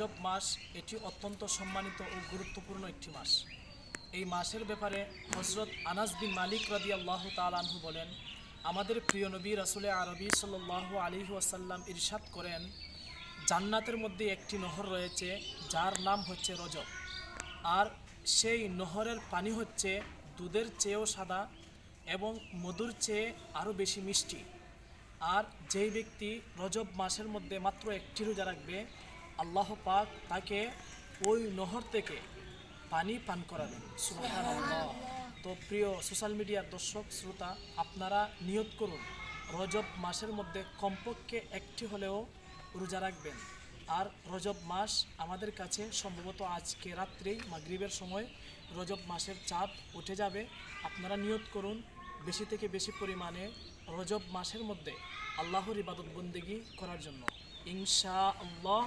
রজব মাস এটি অত্যন্ত সম্মানিত ও গুরুত্বপূর্ণ একটি মাস। এই মাসের ব্যাপারে হজরত আনাস বিন মালিক রাদি আল্লাহ তালাহু বলেন, আমাদের প্রিয় নবী রাসুলে আরবি সাল্লাহ আলী ওয়াসাল্লাম ইরশাদ করেন, জান্নাতের মধ্যে একটি নহর রয়েছে, যার নাম হচ্ছে রজব। আর সেই নহরের পানি হচ্ছে দুধের চেয়েও সাদা এবং মধুর চেয়ে আরও বেশি মিষ্টি। আর যেই ব্যক্তি রজব মাসের মধ্যে মাত্র একটি রোজা রাখবে আল্লাহ পাক তাকে ওই নহর থেকে পানি পান করাবেন। তো প্রিয় সোশ্যাল মিডিয়ার দর্শক শ্রোতা আপনারা নিয়ত করুন রজব মাসের মধ্যে কমপক্ষে একটি হলেও রোজা রাখবেন। আর রজব মাস আমাদের কাছে সম্ভবত আজকে রাত্রেই মাগরিবের সময় রজব মাসের চাঁদ উঠে যাবে। আপনারা নিয়ত করুন বেশি থেকে বেশি পরিমাণে রজব মাসের মধ্যে আল্লাহর ইবাদত বন্দেগি করার জন্য ইনশা আল্লাহ।